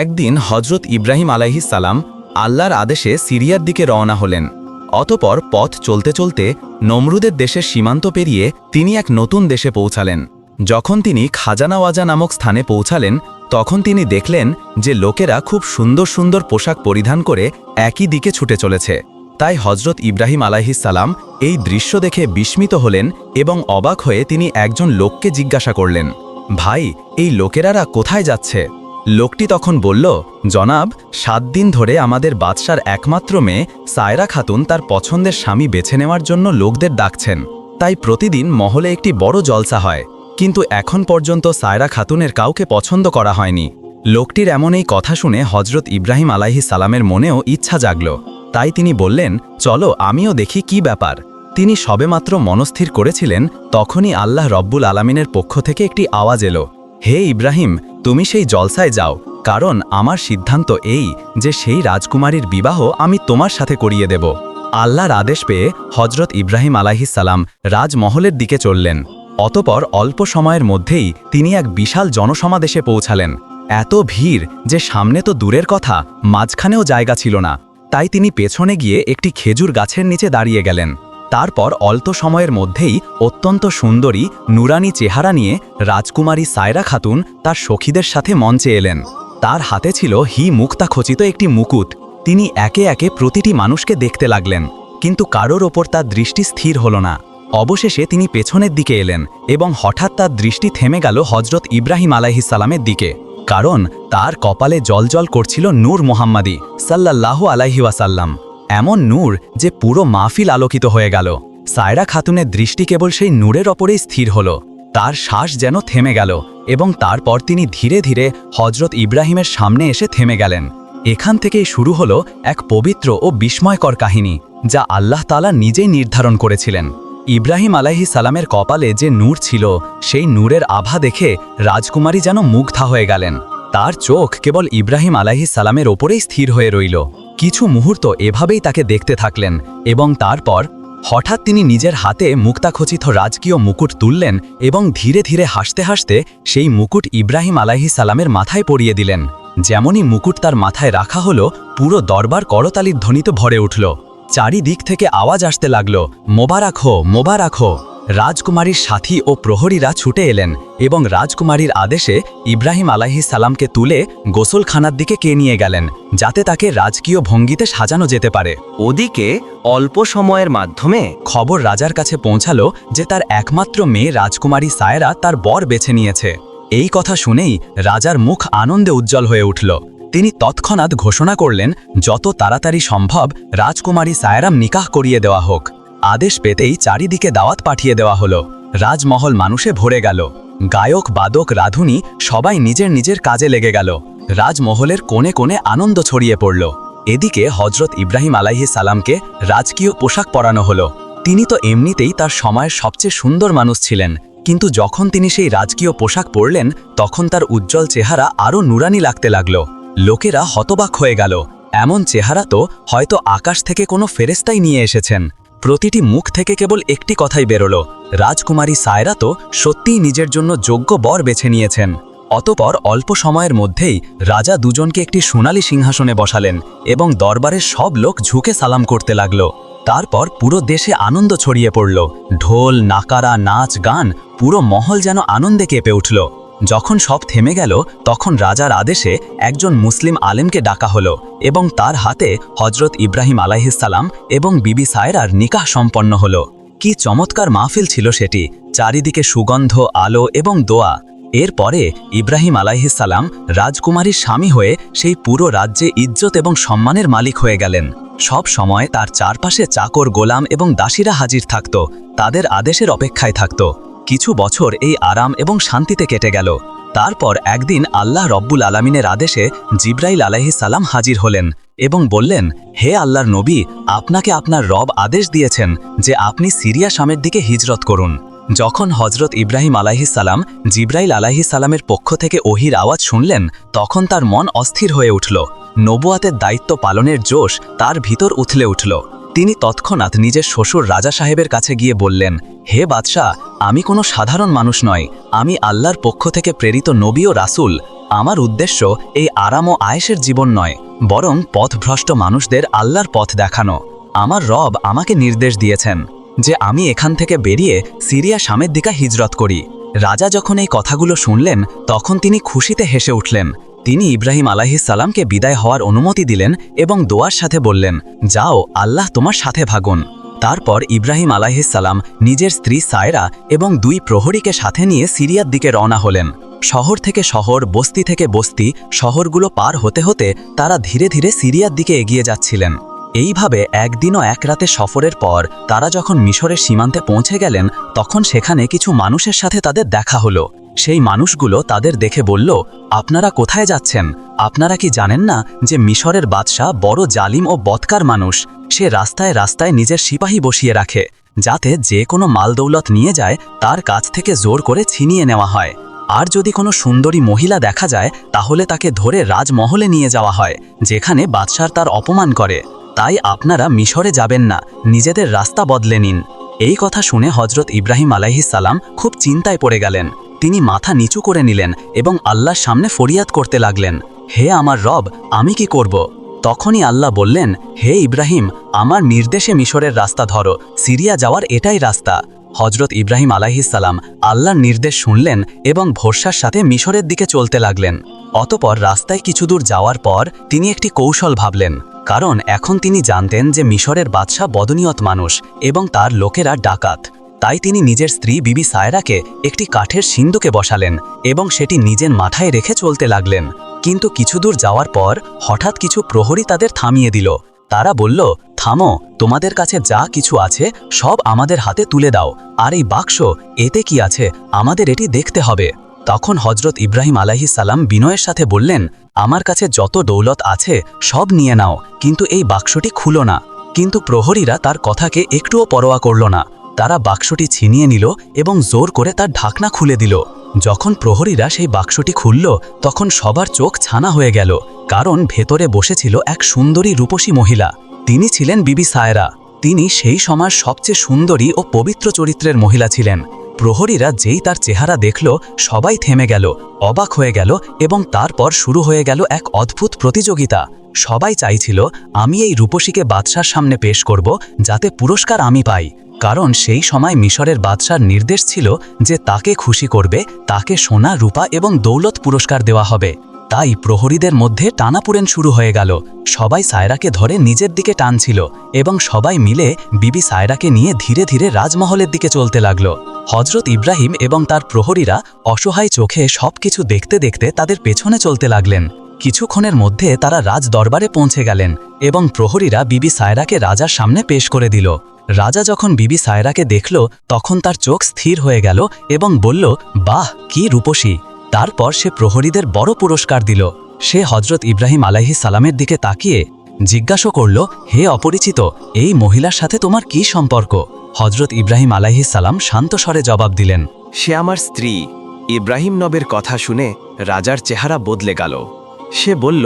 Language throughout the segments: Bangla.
একদিন হজরত ইব্রাহিম সালাম আল্লাহর আদেশে সিরিয়ার দিকে রওনা হলেন। অতপর পথ চলতে চলতে নমরুদের দেশের সীমান্ত পেরিয়ে তিনি এক নতুন দেশে পৌঁছালেন। যখন তিনি খাজানাওয়াজা নামক স্থানে পৌঁছালেন, তখন তিনি দেখলেন যে লোকেরা খুব সুন্দর সুন্দর পোশাক পরিধান করে একই দিকে ছুটে চলেছে। তাই হজরত ইব্রাহিম সালাম এই দৃশ্য দেখে বিস্মিত হলেন এবং অবাক হয়ে তিনি একজন লোককে জিজ্ঞাসা করলেন, ভাই, এই লোকেরারা কোথায় যাচ্ছে? লোকটি তখন বলল, জনাব, সাত দিন ধরে আমাদের বাদশার একমাত্র মেয়ে সায়রা খাতুন তার পছন্দের স্বামী বেছে নেওয়ার জন্য লোকদের ডাকছেন। তাই প্রতিদিন মহলে একটি বড় জলসা হয়। কিন্তু এখন পর্যন্ত সায়রা খাতুনের কাউকে পছন্দ করা হয়নি। লোকটির এমন এই কথা শুনে হজরত ইব্রাহিম আলাইহি সালামের মনেও ইচ্ছা জাগল। তাই তিনি বললেন, চলো, আমিও দেখি কি ব্যাপার। তিনি সবেমাত্র মনস্থির করেছিলেন, তখনই আল্লাহ রব্বুল আলামিনের পক্ষ থেকে একটি আওয়াজ এলো। হে ইব্রাহিম, তুমি সেই জলসায় যাও, কারণ আমার সিদ্ধান্ত এই যে সেই রাজকুমারীর বিবাহ আমি তোমার সাথে করিয়ে দেব। আল্লাহর আদেশ পেয়ে হজরত ইব্রাহিম আলাহিসাল্লাম রাজমহলের দিকে চললেন। অতপর অল্প সময়ের মধ্যেই তিনি এক বিশাল জনসমাবেশে পৌঁছালেন। এত ভিড় যে সামনে তো দূরের কথা, মাঝখানেও জায়গা ছিল না। তাই তিনি পেছনে গিয়ে একটি খেজুর গাছের নিচে দাঁড়িয়ে গেলেন। তারপর অল্প সময়ের মধ্যেই অত্যন্ত সুন্দরী, নুরানি চেহারা নিয়ে রাজকুমারী সায়রা খাতুন তার সখীদের সাথে মঞ্চে এলেন। তার হাতে ছিল হি মুক্তা খচিত একটি মুকুট। তিনি একে একে প্রতিটি মানুষকে দেখতে লাগলেন, কিন্তু কারোর ওপর তার দৃষ্টি স্থির হল না। অবশেষে তিনি পেছনের দিকে এলেন এবং হঠাৎ তার দৃষ্টি থেমে গেল হজরত ইব্রাহিম আলাইহিসালামের দিকে, কারণ তার কপালে জলজল করছিল নূর মোহাম্মদী আলাইহি ওয়াসাল্লাম। এমন নূর যে পুরো মাহফিল আলোকিত হয়ে গেল। সায়রা খাতুনের দৃষ্টি কেবল সেই নূরের ওপরেই স্থির হল। তার শ্বাস যেন থেমে গেল এবং তারপর তিনি ধীরে ধীরে হজরত ইব্রাহিমের সামনে এসে থেমে গেলেন। এখান থেকেই শুরু হলো এক পবিত্র ও বিস্ময়কর কাহিনী, যা আল্লাহ তালা নিজেই নির্ধারণ করেছিলেন। ইব্রাহিম আলাহি সালামের কপালে যে নূর ছিল, সেই নূরের আভা দেখে রাজকুমারী যেন মুগ্ধা হয়ে গেলেন। তার চোখ কেবল ইব্রাহিম আলাহি সালামের ওপরেই স্থির হয়ে রইল। কিছু মুহূর্ত এভাবেই তাকে দেখতে থাকলেন এবং তারপর হঠাৎ তিনি নিজের হাতে মুক্তাখচিত রাজকীয় মুকুট তুললেন এবং ধীরে ধীরে হাসতে হাসতে সেই মুকুট ইব্রাহিম আলাহি সালামের মাথায় পরিয়ে দিলেন। যেমনই মুকুট তার মাথায় রাখা হলো, পুরো দরবার করতালির ধ্বনিতে ভরে উঠল। চারিদিক থেকে আওয়াজ আসতে লাগল, মোবারক হো মোবারক হো রাজকুমারীর সাথী ও প্রহরীরা ছুটে এলেন এবং রাজকুমারীর আদেশে ইব্রাহিম আলাহি সালামকে তুলে গোসলখানার দিকে কে নিয়ে গেলেন যাতে তাকে রাজকীয় ভঙ্গিতে সাজানো যেতে পারে। ওদিকে অল্প সময়ের মাধ্যমে খবর রাজার কাছে পৌঁছালো যে তার একমাত্র মেয়ে রাজকুমারী সায়রা তার বর বেছে নিয়েছে। এই কথা শুনেই রাজার মুখ আনন্দে উজ্জ্বল হয়ে উঠল। তিনি তৎক্ষণাৎ ঘোষণা করলেন যত তাড়াতাড়ি সম্ভব রাজকুমারী সায়রাম নিকাহ করিয়ে দেওয়া হোক। আদেশ পেতেই চারিদিকে দাওয়াত পাঠিয়ে দেওয়া হলো। রাজমহল মানুষে ভরে গেল। গায়ক, বাদক, রাধুনী সবাই নিজের নিজের কাজে লেগে গেল। রাজমহলের কোণে কোণে আনন্দ ছড়িয়ে পড়ল। এদিকে হজরত ইব্রাহিম আলাইহি সালামকে রাজকীয় পোশাক পরানো হলো। তিনি তো এমনিতেই তার সময়ের সবচেয়ে সুন্দর মানুষ ছিলেন। কিন্তু যখন তিনি সেই রাজকীয় পোশাক পরলেন, তখন তার উজ্জ্বল চেহারা আরও নুরানি লাগতে লাগল। লোকেরা হতবাক হয়ে গেল। এমন চেহারা তো হয়তো আকাশ থেকে কোনো ফেরেস্তাই নিয়ে এসেছেন। প্রতিটি মুখ থেকে কেবল একটি কথাই বেরোল। রাজকুমারী সায়রা তো সত্যিই নিজের জন্য যোগ্য বর বেছে নিয়েছেন। অতপর অল্প সময়ের মধ্যেই রাজা দুজনকে একটি সোনালী সিংহাসনে বসালেন এবং দরবারের সব লোক ঝুঁকে সালাম করতে লাগল। তারপর পুরো দেশে আনন্দ ছড়িয়ে পড়ল। ঢোল, নাকারা, নাচ, গান, পুরো মহল যেন আনন্দে কেঁপে উঠল। যখন সব থেমে গেল, তখন রাজার আদেশে একজন মুসলিম আলেমকে ডাকা হলো এবং তার হাতে হজরত ইব্রাহিম আলাইহিসাল্লাম এবং বিবি সায়রার নিকাহ সম্পন্ন হলো। কি চমৎকার মাহফিল ছিল সেটি। চারিদিকে সুগন্ধ, আলো এবং দোয়া। এরপরে ইব্রাহিম আলাইহিসাল্লাম রাজকুমারীর স্বামী হয়ে সেই পুরো রাজ্যে ইজ্জত এবং সম্মানের মালিক হয়ে গেলেন। সব সময় তার চারপাশে চাকর গোলাম এবং দাসীরা হাজির থাকত। তাদের আদেশের অপেক্ষায় থাকত। কিছু বছর এই আরাম এবং শান্তিতে কেটে গেল। তারপর একদিন আল্লাহ রব্বুল আলামিনের আদেশে জিব্রাইল আলাইহিস সালাম হাজির হলেন এবং বললেন, হে আল্লাহর নবী, আপনাকে আপনার রব আদেশ দিয়েছেন যে আপনি সিরিয়া শামের দিকে হিজরত করুন। যখন হজরত ইব্রাহিম আলাইহিস সালাম জিব্রাইল আলাইহিস সালামের পক্ষ থেকে ওহির আওয়াজ শুনলেন, তখন তার মন অস্থির হয়ে উঠল। নবুয়াতের দায়িত্ব পালনের জোশ তার ভিতর উথলে উঠল। তিনি তৎক্ষণাৎ নিজের শ্বশুর রাজা সাহেবের কাছে গিয়ে বললেন, হে বাদশাহ, আমি কোনো সাধারণ মানুষ নয় আমি আল্লাহর পক্ষ থেকে প্রেরিত নবী ও রাসূল। আমার উদ্দেশ্য এই আরাম ও আয়েসের জীবন নয়, বরং পথভ্রষ্ট মানুষদের আল্লাহর পথ দেখানো। আমার রব আমাকে নির্দেশ দিয়েছেন যে আমি এখান থেকে বেরিয়ে সিরিয়া সামের দিকে হিজরত করি। রাজা যখন এই কথাগুলো শুনলেন, তখন তিনি খুশিতে হেসে উঠলেন। তিনি ইব্রাহিম সালামকে বিদায় হওয়ার অনুমতি দিলেন এবং দোয়ার সাথে বললেন, যাও, আল্লাহ তোমার সাথে ভাগুন। তারপর ইব্রাহিম সালাম নিজের স্ত্রী সায়রা এবং দুই প্রহরীকে সাথে নিয়ে সিরিয়ার দিকে রওনা হলেন। শহর থেকে শহর, বস্তি থেকে বস্তি, শহরগুলো পার হতে হতে তারা ধীরে ধীরে সিরিয়ার দিকে এগিয়ে যাচ্ছিলেন। এইভাবে একদিন ও এক রাতে সফরের পর তারা যখন মিশরের সীমান্তে পৌঁছে গেলেন, তখন সেখানে কিছু মানুষের সাথে তাদের দেখা হলো। সেই মানুষগুলো তাদের দেখে বলল, আপনারা কোথায় যাচ্ছেন? আপনারা কি জানেন না যে মিশরের বাদশাহ বড় জালিম ও বৎকার মানুষ? সে রাস্তায় রাস্তায় নিজের সিপাহী বসিয়ে রাখে, যাতে যে কোনো মালদৌলত নিয়ে যায়, তার কাছ থেকে জোর করে ছিনিয়ে নেওয়া হয়। আর যদি কোনো সুন্দরী মহিলা দেখা যায়, তাহলে তাকে ধরে রাজমহলে নিয়ে যাওয়া হয়, যেখানে বাদশার তার অপমান করে। তাই আপনারা মিশরে যাবেন না, নিজেদের রাস্তা বদলে নিন। এই কথা শুনে হজরত ইব্রাহিম সালাম খুব চিন্তায় পড়ে গেলেন। তিনি মাথা নিচু করে নিলেন এবং আল্লাহর সামনে ফরিয়াদ করতে লাগলেন, হে আমার রব, আমি কি করব? তখনই আল্লাহ বললেন, হে ইব্রাহিম, আমার নির্দেশে মিশরের রাস্তা ধরো, সিরিয়া যাওয়ার এটাই রাস্তা। হজরত ইব্রাহিম আলাহিসাল্লাম আল্লাহর নির্দেশ শুনলেন এবং ভরসার সাথে মিশরের দিকে চলতে লাগলেন। অতপর রাস্তায় কিছু দূর যাওয়ার পর তিনি একটি কৌশল ভাবলেন, কারণ এখন তিনি জানতেন যে মিশরের বাদশাহ বদনীয়ত মানুষ এবং তার লোকেরা ডাকাত। তাই তিনি নিজের স্ত্রী বিবি সায়রাকে একটি কাঠের সিন্ধুকে বসালেন এবং সেটি নিজের মাথায় রেখে চলতে লাগলেন। কিন্তু কিছু দূর যাওয়ার পর হঠাৎ কিছু প্রহরী তাদের থামিয়ে দিল। তারা বলল, থামো, তোমাদের কাছে যা কিছু আছে সব আমাদের হাতে তুলে দাও। আর এই বাক্স, এতে কি আছে? আমাদের এটি দেখতে হবে। তখন হজরত ইব্রাহিম আলাহি সালাম বিনয়ের সাথে বললেন, আমার কাছে যত দৌলত আছে সব নিয়ে নাও, কিন্তু এই বাক্সটি খুলো না। কিন্তু প্রহরীরা তার কথাকে একটুও পরোয়া করল না। তারা বাক্সটি ছিনিয়ে নিল এবং জোর করে তার ঢাকনা খুলে দিল। যখন প্রহরীরা সেই বাক্সটি খুলল, তখন সবার চোখ ছানা হয়ে গেল, কারণ ভেতরে বসেছিল এক সুন্দরী রূপসী মহিলা। তিনি ছিলেন বিবি সায়রা। তিনি সেই সময়ের সবচেয়ে সুন্দরী ও পবিত্র চরিত্রের মহিলা ছিলেন। প্রহরীরা যেই তার চেহারা দেখল, সবাই থেমে গেল, অবাক হয়ে গেল এবং তারপর শুরু হয়ে গেল এক অদ্ভুত প্রতিযোগিতা। সবাই চাইছিল, আমি এই রূপসীকে বাদশার সামনে পেশ করব, যাতে পুরস্কার আমি পাই। কারণ সেই সময় মিশরের বাদশার নির্দেশ ছিল যে তাকে খুশি করবে, তাকে সোনা, রূপা এবং দৌলত পুরস্কার দেওয়া হবে। তাই প্রহরীদের মধ্যে টানাপুরেন শুরু হয়ে গেল। সবাই সায়রাকে ধরে নিজের দিকে টানছিল এবং সবাই মিলে বিবি সায়রাকে নিয়ে ধীরে ধীরে রাজমহলের দিকে চলতে লাগল। হজরত ইব্রাহিম এবং তার প্রহরীরা অসহায় চোখে সবকিছু দেখতে দেখতে তাদের পেছনে চলতে লাগলেন। কিছুক্ষণের মধ্যে তারা রাজ দরবারে পৌঁছে গেলেন এবং প্রহরীরা বিবি সায়রাকে রাজার সামনে পেশ করে দিল। রাজা যখন বিবি সায়রাকে দেখল, তখন তার চোখ স্থির হয়ে গেল এবং বলল, বাহ, কি রূপসী। তারপর সে প্রহরীদের বড় পুরস্কার দিল। সে হজরত ইব্রাহিম আলাহি সালামের দিকে তাকিয়ে জিজ্ঞাসা করল, হে অপরিচিত, এই মহিলার সাথে তোমার কি সম্পর্ক? হজরত ইব্রাহিম আলাহি সালাম শান্ত স্বরে জবাব দিলেন, সে আমার স্ত্রী। ইব্রাহিম নবের কথা শুনে রাজার চেহারা বদলে গেল। সে বলল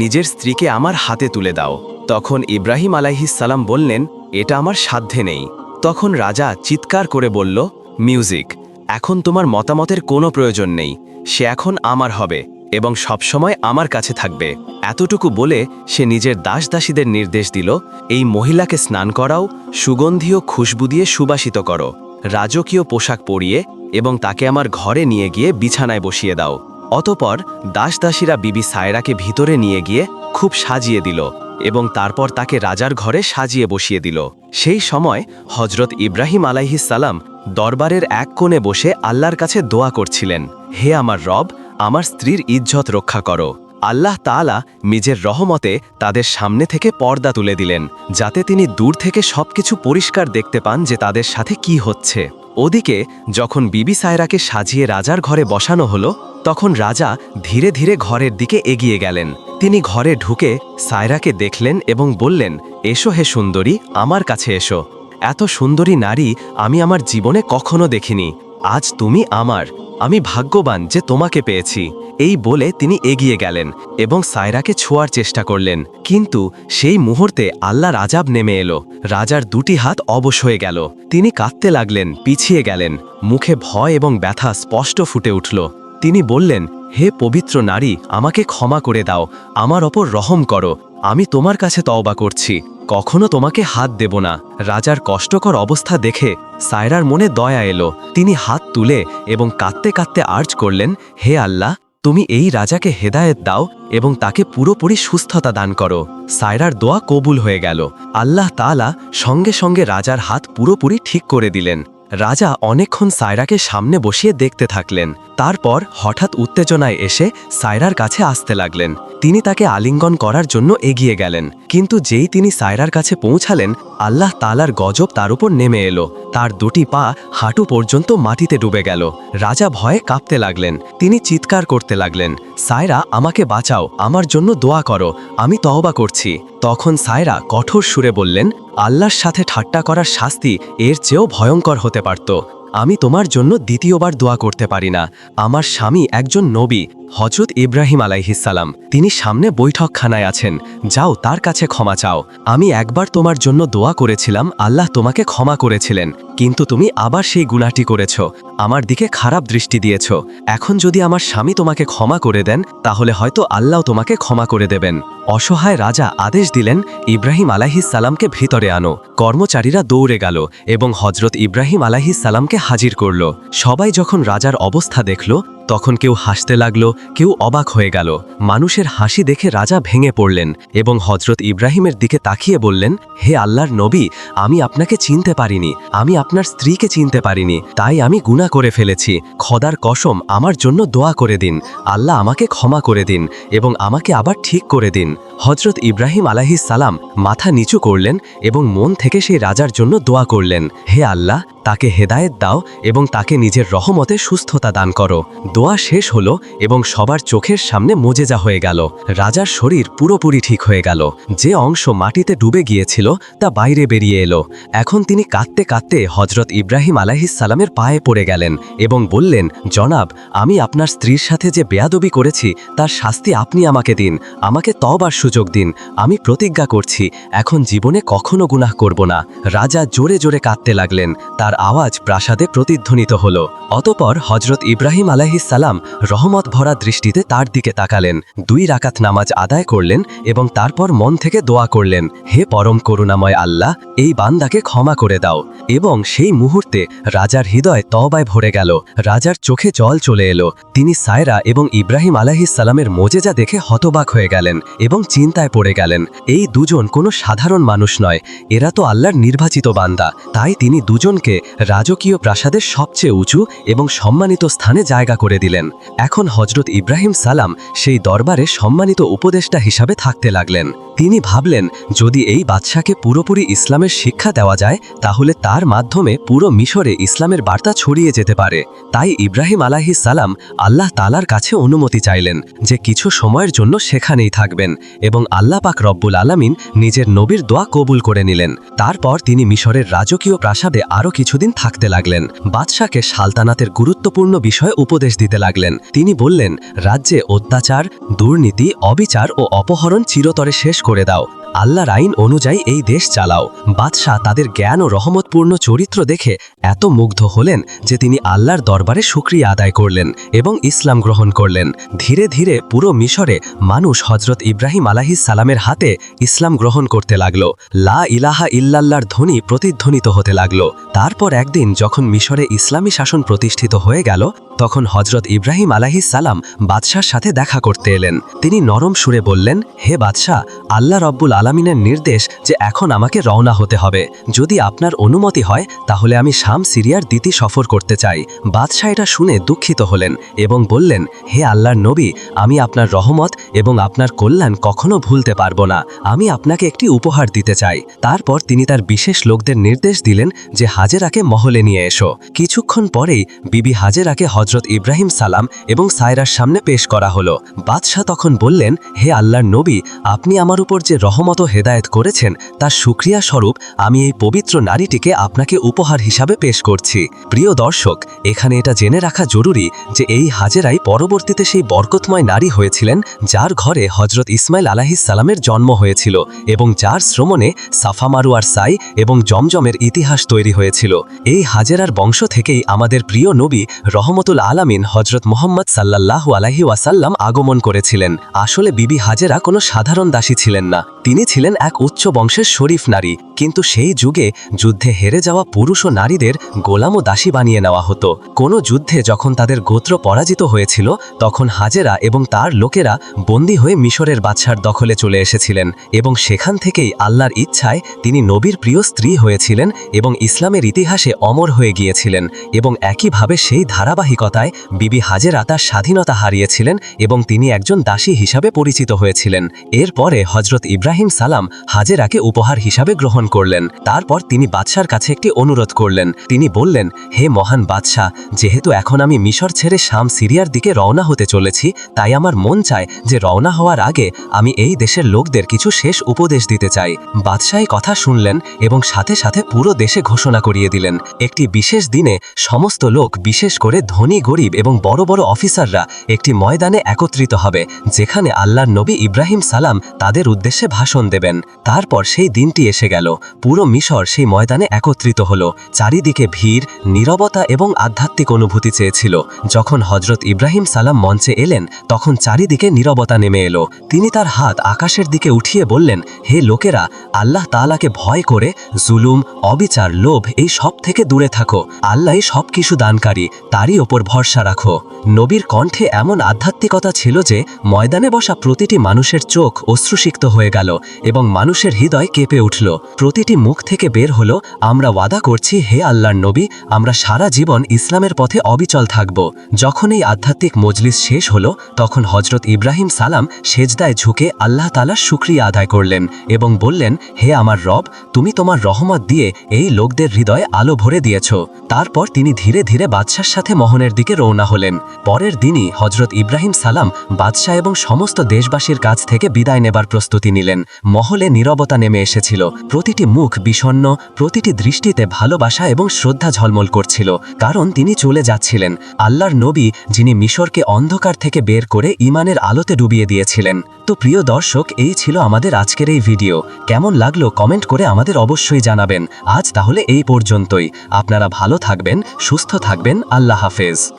নিজের স্ত্রীকে আমার হাতে তুলে দাও। তখন ইব্রাহিম সালাম বললেন, এটা আমার সাধ্যে নেই। তখন রাজা চিৎকার করে বলল, মিউজিক, এখন তোমার মতামতের কোনো প্রয়োজন নেই। সে এখন আমার হবে এবং সবসময় আমার কাছে থাকবে। এতটুকু বলে সে নিজের দাস দাসীদের নির্দেশ দিল, এই মহিলাকে স্নান করাও, সুগন্ধি ও খুশবু দিয়ে সুবাসিত করো। রাজকীয় পোশাক পরিয়ে এবং তাকে আমার ঘরে নিয়ে গিয়ে বিছানায় বসিয়ে দাও। অতপর দাস দাসীরা বিবি সায়রাকে ভিতরে নিয়ে গিয়ে খুব সাজিয়ে দিল এবং তারপর তাকে রাজার ঘরে সাজিয়ে বসিয়ে দিল। সেই সময় হজরত ইব্রাহিম সালাম দরবারের এক কোণে বসে আল্লাহর কাছে দোয়া করছিলেন, হে আমার রব, আমার স্ত্রীর ইজ্জত রক্ষা করো। আল্লাহ তাআলা নিজের রহমতে তাদের সামনে থেকে পর্দা তুলে দিলেন, যাতে তিনি দূর থেকে সবকিছু পরিষ্কার দেখতে পান যে তাদের সাথে কি হচ্ছে। ওদিকে, যখন বিবি সায়রাকে সাজিয়ে রাজার ঘরে বসানো হলো, তখন রাজা ধীরে ধীরে ঘরের দিকে এগিয়ে গেলেন। তিনি ঘরে ঢুকে সায়রাকে দেখলেন এবং বললেন, এসো হে সুন্দরী, আমার কাছে এসো। এত সুন্দরী নারী আমি আমার জীবনে কখনো দেখিনি। আজ তুমি আমার, আমি ভাগ্যবান যে তোমাকে পেয়েছি। এই বলে তিনি এগিয়ে গেলেন এবং সায়রাকে ছোঁয়ার চেষ্টা করলেন। কিন্তু সেই মুহূর্তে আল্লাহর আজাব নেমে এলো। রাজার দুটি হাত অবশ হয়ে গেল। তিনি কাঁদতে লাগলেন, পিছিয়ে গেলেন। মুখে ভয় এবং ব্যথা স্পষ্ট ফুটে উঠল। তিনি বললেন, হে পবিত্র নারী, আমাকে ক্ষমা করে দাও। আমার ওপর রহম করো। আমি তোমার কাছে তওবা করছি। কখনো তোমাকে হাত দেব না। রাজার কষ্টকর অবস্থা দেখে সায়রার মনে দয়া এলো। তিনি হাত তুলে এবং কাঁদতে কাঁদতে আর্জ করলেন, হে আল্লাহ, তুমি এই রাজাকে হেদায়েত দাও এবং তাকে পুরোপুরি সুস্থতা দান করো। সায়রার দোয়া কবুল হয়ে গেল। আল্লাহ তালা সঙ্গে সঙ্গে রাজার হাত পুরোপুরি ঠিক করে দিলেন। রাজা অনেকক্ষণ সায়রাকে সামনে বসিয়ে দেখতে থাকলেন। তারপর হঠাৎ উত্তেজনায় এসে সায়রার কাছে আসতে লাগলেন। তিনি তাকে আলিঙ্গন করার জন্য এগিয়ে গেলেন। কিন্তু যেই তিনি সায়রার কাছে পৌঁছালেন, আল্লাহ তালার গজব তার উপর নেমে এলো। তার দুটি পা হাঁটু পর্যন্ত মাটিতে ডুবে গেল। রাজা ভয়ে কাঁপতে লাগলেন। তিনি চিৎকার করতে লাগলেন, সায়রা, আমাকে বাঁচাও, আমার জন্য দোয়া করো, আমি তহবা করছি। তখন সায়রা কঠোর সুরে বললেন, আল্লাহর সাথে ঠাট্টা করার শাস্তি এর চেয়েও ভয়ঙ্কর হতে পারত। আমি তোমার জন্য দ্বিতীয়বার দোয়া করতে পারি না। আমার স্বামী একজন নবী হজরত ইব্রাহিম আলাইহিসাল্লাম তিনি সামনে বৈঠকখানায় আছেন। যাও, তার কাছে ক্ষমা চাও। আমি একবার তোমার জন্য দোয়া করেছিলাম, আল্লাহ তোমাকে ক্ষমা করেছিলেন। কিন্তু তুমি আবার সেই গুণাটি করেছ। আমার দিকে খারাপ দৃষ্টি দিয়েছ। এখন যদি আমার স্বামী তোমাকে ক্ষমা করে দেন, তাহলে হয়তো আল্লাহ তোমাকে ক্ষমা করে দেবেন। অসহায় রাজা আদেশ দিলেন, ইব্রাহিম আলাহিসাল্লামকে ভিতরে আনো। কর্মচারীরা দৌড়ে গেল এবং হজরত ইব্রাহিম আলাহিসাল্লামকে হাজির করল। সবাই যখন রাজার অবস্থা দেখল তখন কেউ হাসতে লাগল, কেউ অবাক হয়ে গেল। মানুষের হাসি দেখে রাজা ভেঙে পড়লেন এবং হজরত ইব্রাহিমের দিকে তাকিয়ে বললেন, হে আল্লাহর নবী, আমি আপনাকে চিনতে পারিনি। আমি আপনার স্ত্রীকে চিনতে পারিনি। তাই আমি গুণা করে ফেলেছি। খদার কসম, আমার জন্য দোয়া করে দিন। আল্লাহ আমাকে ক্ষমা করে দিন এবং আমাকে আবার ঠিক করে দিন। হজরত ইব্রাহিম আলাহিস সালাম মাথা নিচু করলেন এবং মন থেকে সেই রাজার জন্য দোয়া করলেন, হে আল্লাহ তাকে হেদায়েত দাও এবং তাকে নিজের রহমতে সুস্থতা দান করো। দোয়া শেষ হলো এবং সবার চোখের সামনে মোজেজা হয়ে গেল। রাজার শরীর পুরোপুরি ঠিক হয়ে গেল। যে অংশ মাটিতে ডুবে গিয়েছিল, তা বাইরে বেরিয়ে এলো। এখন তিনি কাঁদতে কাঁদতে হজরত ইব্রাহিম আলাহিসাল্লামের পায়ে পড়ে গেলেন এবং বললেন, জনাব, আমি আপনার স্ত্রীর সাথে যে বেয়াদবি করেছি, তার শাস্তি আপনি আমাকে দিন। আমাকে তবার সুযোগ দিন। আমি প্রতিজ্ঞা করছি, এখন জীবনে কখনো গুনাহ করব না। রাজা জোরে জোরে কাঁদতে লাগলেন। তার আওয়াজ প্রাসাদে প্রতিধ্বনিত হল। অতপর হজরত ইব্রাহিম আলাহিসাল্লাম রহমত ভরা দৃষ্টিতে তার দিকে তাকালেন, দুই রাকাত নামাজ আদায় করলেন এবং তারপর মন থেকে দোয়া করলেন, হে পরম করুণাময় আল্লাহ, এই বান্দাকে ক্ষমা করে দাও। এবং সেই মুহূর্তে রাজার হৃদয় তবায় ভরে গেল, রাজার চোখে জল চলে এলো। তিনি সায়রা এবং ইব্রাহিম আলাহিসাল্লামের মোজেজা দেখে হতবাক হয়ে গেলেন এবং চিন্তায় পড়ে গেলেন, এই দুজন কোনো সাধারণ মানুষ নয়, এরা তো আল্লাহর নির্বাচিত বান্দা। তাই তিনি দুজনকে রাজকীয় প্রাসাদের সবচেয়ে উঁচু এবং সম্মানিত স্থানে জায়গা করে দিলেন। এখন হজরত ইব্রাহিম সালাম সেই দরবারে সম্মানিত উপদেষ্টা হিসাবে থাকতে লাগলেন। তিনি ভাবলেন, যদি এই বাদশাকে পুরোপুরি ইসলামের শিক্ষা দেওয়া যায়, তাহলে তার মাধ্যমে পুরো মিশরে ইসলামের বার্তা ছড়িয়ে যেতে পারে। তাই ইব্রাহিম আলাহি সালাম আল্লাহ তালার কাছে অনুমতি চাইলেন যে কিছু সময়ের জন্য সেখানেই থাকবেন এবং আল্লাহ পাক রব্বুল আলামিন নিজের নবীর দোয়া কবুল করে নিলেন। তারপর তিনি মিশরের রাজকীয় প্রাসাদে আরও কিছুদিন থাকতে লাগলেন। বাদশাকে সালতানাতের গুরুত্বপূর্ণ বিষয়ে উপদেশ দিতে লাগলেন। তিনি বললেন, রাজ্যে অত্যাচার, দুর্নীতি, অবিচার ও অপহরণ চিরতরে শেষ করে দাও। আল্লাহর আইন অনুযায়ী এই দেশ চালাও। বাদশাহ তাদের জ্ঞান ও রহমতপূর্ণ চরিত্র দেখে এত মুগ্ধ হলেন যে তিনি আল্লাহর দরবারে সুক্রিয়া আদায় করলেন এবং ইসলাম গ্রহণ করলেন। ধীরে ধীরে পুরো মিশরে মানুষ হজরত ইব্রাহিম আলাহিস সালামের হাতে ইসলাম গ্রহণ করতে লাগল। লা ইলাহা ইল্লাল্লার ধ্বনি প্রতিধ্বনিত হতে লাগল। তারপর একদিন যখন মিশরে ইসলামী শাসন প্রতিষ্ঠিত হয়ে গেল, তখন হজরত ইব্রাহিম আলাহিস সালাম বাদশার সাথে দেখা করতে এলেন। তিনি নরম সুরে বললেন, হে বাদশাহ, আল্লাহ রব্বুল আলমিনের নির্দেশ যে এখন আমাকে রওনা হতে হবে। যদি আপনার অনুমতি হয়, তাহলে আমি শাম সিরিয়ার দ্বিতি সফর করতে চাই। বাদশাহ এটা শুনে দুঃখিত হলেন এবং বললেন, হে আল্লাহর নবী, আমি আপনার রহমত এবং আপনার কল্যাণ কখনো ভুলতে পারব না। আমি আপনাকে একটি উপহার দিতে চাই। তারপর তিনি তার বিশেষ লোকদের নির্দেশ দিলেন যে হাজেরাকে মহলে নিয়ে এসো। কিছুক্ষণ পরেই বিবি হাজেরাকে হজরত ইব্রাহিম সালাম এবং সায়রার সামনে পেশ করা হলো। বাদশাহ তখন বললেন, হে আল্লাহর নবী, আপনি আমার উপর যে রহমত মতো হেদায়েত করেছেন, তার সুক্রিয়া স্বরূপ আমি এই পবিত্র নারীটিকে আপনাকে উপহার হিসাবে পেশ করছি। প্রিয় দর্শক, এখানে এটা জেনে রাখা জরুরি যে এই হাজেরাই পরবর্তীতে সেই বরকতময় নারী হয়েছিলেন যার ঘরে হজরত ইসমাইল সালামের জন্ম হয়েছিল এবং যার শ্রমণে সাফা মারুয়ার সাই এবং জমজমের ইতিহাস তৈরি হয়েছিল। এই হাজেরার বংশ থেকেই আমাদের প্রিয় নবী রহমতুল আলামিন হজরত মোহাম্মদ সাল্লাল্লাহু আলাহি ওয়াসাল্লাম আগমন করেছিলেন। আসলে বিবি হাজেরা কোনো সাধারণ দাসী ছিলেন না। তিনি ছিলেন এক উচ্চ বংশের শরীফ নারী। কিন্তু সেই যুগে যুদ্ধে হেরে যাওয়া পুরুষ ও নারীদের গোলাম ও দাসী বানিয়ে নেওয়া হতো। কোনো যুদ্ধে যখন তাদের গোত্র পরাজিত হয়েছিল, তখন হাজেরা এবং তার লোকেরা বন্দী হয়ে মিশরের বাদশার দখলে চলে এসেছিলেন এবং সেখান থেকেই আল্লাহর ইচ্ছায় তিনি নবীর প্রিয় স্ত্রী হয়েছিলেন এবং ইসলামের ইতিহাসে অমর হয়ে গিয়েছিলেন এবং একইভাবে সেই ধারাবাহিকতায় বিবি হাজেরা তার স্বাধীনতা হারিয়েছিলেন এবং তিনি একজন দাসী হিসাবে পরিচিত হয়েছিলেন। এরপরে হজরত ইব্রাহিম সালাম হাজেরাকে উপহার হিসাবে গ্রহণ করলেন। তারপর তিনি বাদশার কাছে একটি অনুরোধ করলেন। তিনি বললেন, হে মহান বাদশাহ, যেহেতু এখন আমি মিশর ছেড়ে শাম সিরিয়ার দিকে রওনা হতে চলেছি, তাই আমার মন চায় যে রওনা হওয়ার আগে আমি এই দেশের লোকদের কিছু শেষ উপদেশ দিতে চাই। বাদশাহ কথা শুনলেন এবং সাথে সাথে পুরো দেশে ঘোষণা করিয়ে দিলেন। একটি বিশেষ দিনে সমস্ত লোক, বিশেষ করে ধনী, গরিব এবং বড় বড় অফিসাররা একটি ময়দানে একত্রিত হবে, যেখানে আল্লাহর নবী ইব্রাহিম সালাম তাদের উদ্দেশ্যে ভাষণ দেবেন। তারপর সেই দিনটি এসে গেল। পুরো মিশর সেই ময়দানে একত্রিত হল। চারিদিকে ভিড়, নীরবতা এবং আধ্যাত্মিক অনুভূতি চেয়েছিল। যখন হজরত ইব্রাহিম সালাম মঞ্চে এলেন, তখন চারিদিকে নীরবতা নেমে এলো। তিনি তার হাত আকাশের দিকে উঠিয়ে বললেন, হে লোকেরা, আল্লাহ তাআলাকে ভয় করে, জুলুম, অবিচার, লোভ এই সব থেকে দূরে থাকো। আল্লাহ সব কিছু দানকারী, তারই ওপর ভরসা রাখো। নবীর কণ্ঠে এমন আধ্যাত্মিকতা ছিল যে, ময়দানে বসা প্রতিটি মানুষের চোখ অশ্রুসিক্ত হয়ে গেল। এবং মানুষের হৃদয় কেঁপে উঠল। প্রতিটি মুখ থেকে বের হলো, আমরা ওয়াদা করছি, হে আল্লাহর নবী, আমরা সারা জীবন ইসলামের পথে অবিচল থাকব। যখন এই আধ্যাত্মিক মজলিস শেষ হলো, তখন হজরত ইব্রাহিম সালাম সেজদায় ঝুঁকে আল্লাহ তালার শুক্রিয়া আদায় করলেন এবং বললেন, হে আমার রব, তুমি তোমার রহমত দিয়ে এই লোকদের হৃদয়ে আলো ভরে দিয়েছ। তারপর তিনি ধীরে ধীরে বাদশার সাথে মহনের দিকে রওনা হলেন। পরের দিনই হজরত ইব্রাহিম সালাম বাদশাহ এবং সমস্ত দেশবাসীর কাছ থেকে বিদায় নেবার প্রস্তুতি নিলেন। মহলে নীরবতা নেমে এসেছিল। প্রতিটি মুখ বিষণ্ণ, প্রতিটি দৃষ্টিতে ভালোবাসা এবং শ্রদ্ধা ঝলমল করছিল। কারণ তিনি চলে যাচ্ছিলেন। আল্লাহর নবী, যিনি মিশরকে অন্ধকার থেকে বের করে ইমানের আলোতে ডুবিয়ে দিয়েছিলেন। তো প্রিয় দর্শক, এই ছিল আমাদের আজকের এই ভিডিও। কেমন লাগল কমেন্ট করে আমাদের অবশ্যই জানাবেন। আজ তাহলে এই পর্যন্তই। আপনারা ভালো থাকবেন, সুস্থ থাকবেন। আল্লাহ হাফেজ।